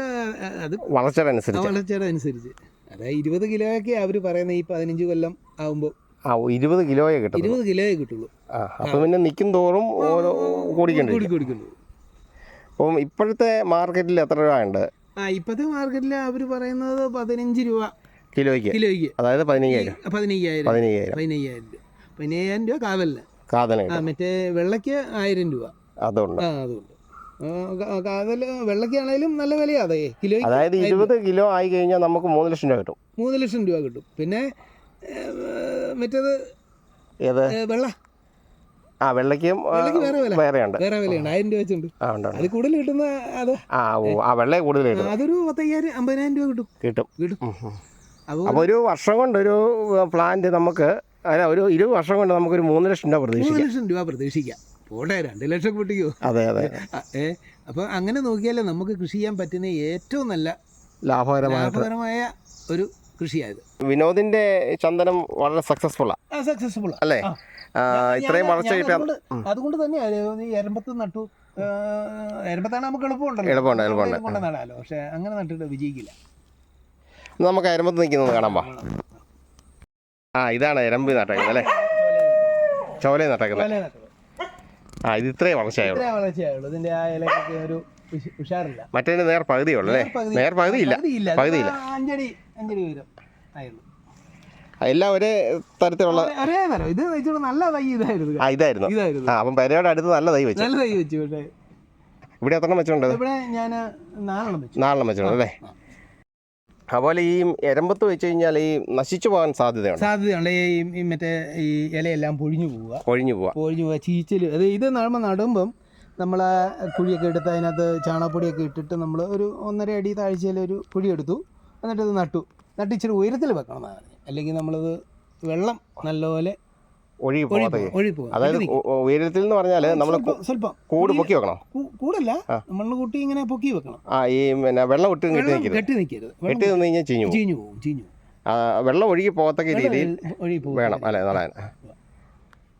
അത് വളർച്ചയുടെ അനുസരിച്ച് വളർച്ചയുടെ അനുസരിച്ച് അതായത് ഇരുപത് കിലോയൊക്കെ അവർ പറയുന്നത് ഈ പതിനഞ്ച് കൊല്ലം ആകുമ്പോൾ ആ ഇരുപത് കിലോയെ കിട്ടും ഇരുപത് കിലോയെ കിട്ടുള്ളൂ. ആ അപ്പം പിന്നെ നിൽക്കും തോറും ഓരോ കൂടിക്കൊണ്ടിരിക്കും. കൂടി അപ്പം ഇപ്പോഴത്തെ മാർക്കറ്റിൽ എത്ര രൂപ ഉണ്ട്? ആ ഇപ്പോഴത്തെ മാർക്കറ്റിൽ അവർ പറയുന്നത് പതിനഞ്ച് രൂപ. കിലോയ്ക്ക്. കിലോയ്ക്ക്. അതായത് പതിനയ്യായിരം. പതിനയ്യായിരം പതിനയ്യായിരം. പതിനയ്യായിരം രൂപ. പതിനയ്യായിരം രൂപ കാതലിന്. കാതന മറ്റേ വെള്ളയ്ക്ക് ആയിരം രൂപ. ആ അതുകൊണ്ട് ആ, കാ- കാതൽ വെള്ളയ്ക്കാണേലും നല്ല അതെ. കിലോയ്ക്ക് അതായത് ഇരുപത് കിലോ ആയി കഴിഞ്ഞാൽ നമുക്ക് മൂന്ന് ലക്ഷം രൂപ കിട്ടും. മൂന്ന് ലക്ഷം രൂപ കിട്ടും. പിന്നെ മറ്റേത് ഏത്? വെള്ള. ആ വെള്ളയ്ക്കും. വേറെയുണ്ട്. വേറെ വിലയുണ്ട് ആയിരം രൂപ വെച്ചുണ്ട് അത് കൂടുതൽ കിട്ടുന്ന അത്. ആ ആ വെള്ള കൂടുതൽ കിട്ടും. അതൊരു പത്തയ്യായിരം അമ്പതിനായിരം രൂപ കിട്ടും. കിട്ടും. കിട്ടും. അപ്പോൾ ഒരു വർഷം കൊണ്ട് ഒരു പ്ലാന്റ് നമുക്ക് അല്ല ഒരു ഇരുപത് വർഷം കൊണ്ട് നമുക്കൊരു മൂന്ന് ലക്ഷം രൂപ മൂന്ന് പ്രതീക്ഷിക്കാം ലക്ഷം രൂപ പ്രതീക്ഷിക്കാം. പോട്ടെ രണ്ട് ലക്ഷം പൊട്ടിക്കോ അതെ അതെ. ഏ അപ്പോൾ അങ്ങനെ നോക്കിയാൽ നമുക്ക് കൃഷി ചെയ്യാൻ പറ്റുന്ന ഏറ്റവും നല്ല ലാഭകരമായിട്ട് ലാഭകരമായ ഒരു കൃഷിയായത്. വിനോദിന്റെ ചന്ദനം വളരെ സക്സസ്ഫുൾ ആ. സക്സസ്ഫുൾ അല്ലേ? ആ, ഇത്രയും വളർച്ച കിട്ടാൻ ഉം. അതുകൊണ്ട് തന്നെയാണ് ഈ എരമ്പത്ത് നട്ടു. ആ, എരമ്പത്താണ് നമുക്ക് എളുപ്പമുണ്ടല്ലോ. എളുപ്പമുണ്ട്, എളുപ്പമുണ്ട്. കൊണ്ട് നടാലോ പക്ഷെ അങ്ങനെ നട്ടിട്ട് വിജയിക്കില്ല. നമുക്ക് അരമ്പത്ത് നിൽക്കുന്നത് കാണാൻ പാ ആ ഇതാണ് എരമ്പി നട്ടേക്കുന്നത് അല്ലേ? ചോല നട്ടേക്കുന്നത്. ആ ഇത് വളർച്ചയായുള്ളൂ. ഇത്രേ വളർച്ചയായുള്ളൂ. ഇതിന്റെ ആ ഇലക്കൊക്കെ ഒരു ഉഷ- ഉഷാറില്ല. മറ്റേതിന് നേർ പകുതി ഉള്ളു അല്ലേ നേർ പകുതി ഇല്ല പകുതി ഇല്ല അഞ്ചടി അഞ്ചടി വീതം ആയുള്ളൂ എല്ലാം ഒരേ തരത്തിലുള്ള ഒരേ- തരം. ഇത് വെച്ചോളൂ നല്ല തൈ ഇതായിരുന്നു. ആ ഇതായിരുന്നു. ഇതായിരുന്നു. ആ അപ്പം പെരയുടെ അടുത്ത് നല്ല തൈ വെച്ചു. നല്ല തൈ വെച്ചു ഇവിടെ എത്ര വെച്ചിട്ടുണ്ട്. ഇവിടെ ഞാൻ നാലെണ്ണം വെച്ചു. നാലെണ്ണം വെച്ചിട്ടുണ്ട് അല്ലേ? അതുപോലെ ഈ എരമ്പത്ത് വെച്ച് കഴിഞ്ഞാൽ ഈ നശിച്ചു പോകാൻ സാധ്യതയാണ് സാധ്യതയുണ്ട്. ഈ മറ്റേ ഈ ഇലയെല്ലാം പൊഴിഞ്ഞു പോവുക. പൊഴിഞ്ഞു പോവാ പൊഴിഞ്ഞു പോവുക ചീച്ചൽ. അത് ഇത് നമ്മൾ നടുമ്പം നമ്മൾ കുഴിയൊക്കെ എടുത്ത് അതിനകത്ത് ചാണകപ്പൊടിയൊക്കെ ഇട്ടിട്ട് നമ്മൾ ഒരു ഒന്നര അടി താഴ്ചയിൽ ഒരു കുഴി എടുത്തു. എന്നിട്ട് അത് നട്ടു. നട്ട് ഇച്ചിരി ഉയരത്തിൽ വെക്കണം എന്നാണ്. അല്ലെങ്കിൽ നമ്മളത് വെള്ളം നല്ലപോലെ ഒഴുകി ഒഴി പോകാത്ത പോകും ഒഴി പോകും അതായത് ഉയരത്തിൽ എന്ന് പറഞ്ഞാൽ നമ്മൾ കൂട് പൊക്കി വെക്കണം. കൂടല്ല. മണ്ണ് കൂട്ടി ഇങ്ങനെ പൊക്കി വെക്കണം. ആ ഈ പിന്നെ വെള്ളം ഒട്ടും കെട്ടി നിൽക്കരുത് കെട്ടി നിൽക്കരുത് കെട്ടി നിന്ന് കഴിഞ്ഞാൽ ചീഞ്ഞു ചീഞ്ഞു പോകും ചീഞ്ഞു വെള്ളം ഒഴുകി പോകത്തക്ക രീതിയിൽ വേണം. അല്ലേ നടാൻ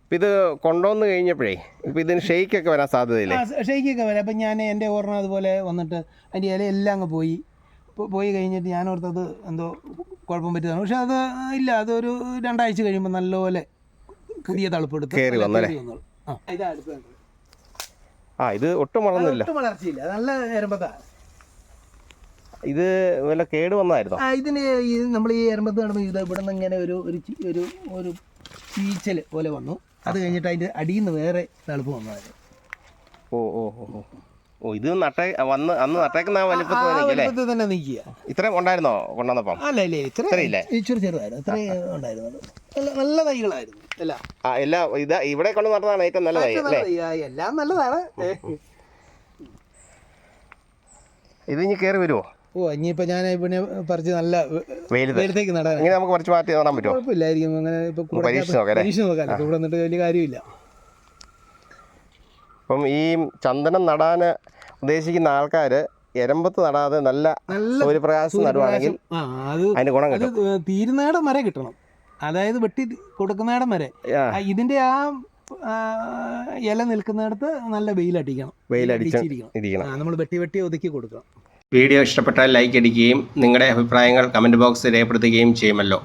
ഇപ്പം ഇത് കൊണ്ടുവന്ന് കഴിഞ്ഞപ്പോഴേ ഇപ്പം ഇതിന് ഷെയ്ക്കൊക്കെ വരാൻ സാധ്യതയില്ലേ? ഷെയ്ക്കൊക്കെ വരാം. അപ്പം ഞാൻ എന്റെ ഓർമ്മ അതുപോലെ വന്നിട്ട് അതിന്റെ ഇല എല്ലാം അങ്ങ് പോയി. പോയി കഴിഞ്ഞിട്ട് ഞാൻ ഓർത്തത് എന്തോ കുഴപ്പം പറ്റിയതാണ്. പക്ഷെ അത് ഇല്ല അതൊരു രണ്ടാഴ്ച കഴിയുമ്പോൾ നല്ലപോലെ പുതിയ തളുപ്പെടുത്ത് എടുത്ത് കയറി വന്നല്ലേ? ആ. ഇതാ അടുത്ത് കണ്ടത്. ആ ഇത് ഒട്ടും വളർന്നില്ല. ഒട്ടും വളർച്ചയില്ല. നല്ല ഇത് വല്ല കേട് വന്നായിരുന്നോ ഇതിന് നമ്മൾ ഈ എരമ്പത്ത് നടുമ്പോൾ ഇത് ഇവിടെ നിന്ന് ഇങ്ങനെ ഒരു ഒരു ഒരു ഒരു ചീച്ചൽ പോലെ വന്നു. അത് കഴിഞ്ഞിട്ട് അതിന്റെ അടിയിൽ നിന്ന് വേറെ തളുപ്പ് വന്നതായിരുന്നു ഓ ഓ ഓ. ഓ. ഇത് നട്ടേ വന്ന് അന്ന് നട്ടേക്കുന്ന ആ വലിപ്പത്തിൽ തന്നെ നിൽക്കുക. ഇത്രയും ഉണ്ടായിരുന്നോ കൊണ്ടുവന്നപ്പം? അല്ല ഇല്ല ഇത്ര ഇത്രയില്ലേ? ഇച്ചിരി ചെറുതായിരുന്നു. ഇത്ര ഉണ്ടായിരുന്നു. നല്ല നല്ല തൈകളായിരുന്നു. അല്ല. ആ എല്ലാ ഇതാ ഇവിടെ കൊണ്ട് നട്ടതാണ് ഏറ്റവും നല്ലതായി അല്ലേ? എല്ലാം നല്ലതാണ്. ഇത് ഇനി കയറി വരുമോ ഓ ഇനിയിപ്പോ ഞാൻ പിന്നെ പറിച്ച് നല്ല വെയിലത്തേക്ക് നടക്കാം നടാൻ ഇങ്ങനെ നമുക്ക് കുറച്ച് മാറ്റി നടാൻ പറ്റുമോ കുഴപ്പമില്ലായിരിക്കും. അങ്ങനെ ഇപ്പൊ കൂടെ പരീക്ഷിച്ച് നോക്കാം? പരീക്ഷ നോക്കാം. ഇവിടെ നിന്നിട്ട് വലിയ കാര്യമില്ല. അപ്പം ഈ ചന്ദനം നടാൻ ഉദ്ദേശിക്കുന്ന ആൾക്കാർ എരമ്പത്ത് നടാതെ നല്ല നല്ല സൂര്യപ്രകാശം നടുവാണെങ്കിൽ അതിന് ഗുണം കിട്ടും. തീരുന്നേടം വരെ കിട്ടണം. അതായത് വെട്ടി കൊടുക്കുന്നിടം വരെ. ഇതിന്റെ ആ ഇല നിൽക്കുന്നിടത്ത് നല്ല വെയിലടിക്കണം. വെയിലടിച്ചിരിക്കണം അടിച്ചിരിക്കണം നമ്മൾ വെട്ടി വെട്ടി ഒതുക്കി കൊടുക്കണം. വീഡിയോ ഇഷ്ടപ്പെട്ടാൽ ലൈക്ക് അടിക്കുകയും നിങ്ങളുടെ അഭിപ്രായങ്ങൾ കമന്റ് ബോക്സിൽ രേഖപ്പെടുത്തുകയും ചെയ്യുമല്ലോ.